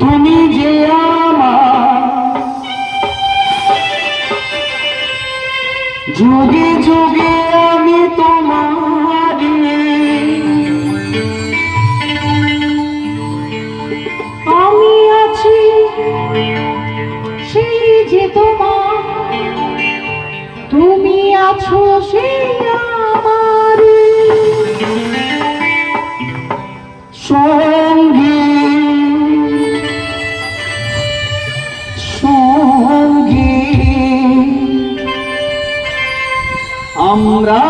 তুমি যে যুগে যুগে আমি তোমার আমি আছি সেই যে তোমার। তুমি আছো সেই আমার। সঙ্গী। সঙ্গী। আমরা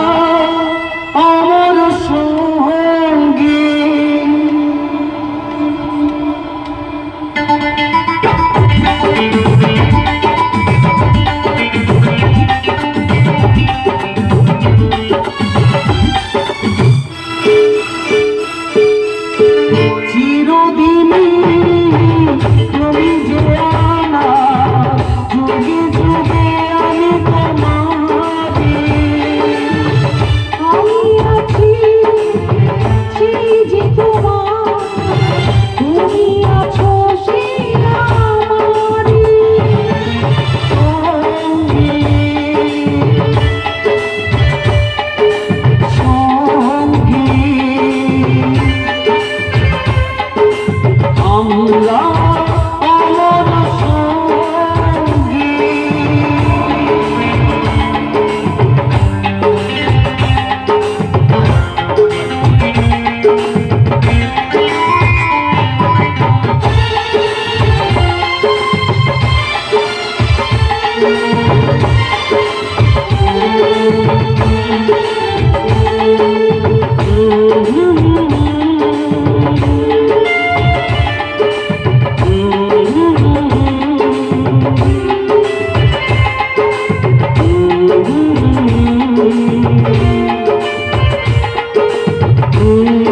Ooh.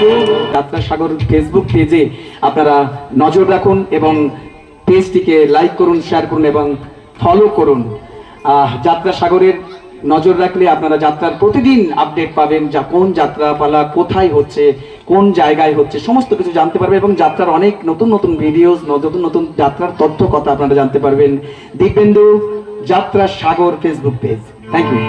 ইউ যাত্রা সাগর ফেসবুক পেজে আপনারা নজর রাখুন এবং পেজটিকে লাইক করুন শেয়ার করুন এবং ফলো করুন। যাত্রা সাগরের নজর রাখলে আপনারা যাত্রার প্রতিদিন আপডেট পাবেন যা কোন যাত্রাপালা কোথায় হচ্ছে, কোন জায়গায় হচ্ছে, সমস্ত কিছু জানতে পারবেন এবং যাত্রার অনেক নতুন নতুন ভিডিওস নতুন নতুন যাত্রার তথ্য কথা আপনারা জানতে পারবেন। Dibyendu Jatra Sagar Facebook page thank you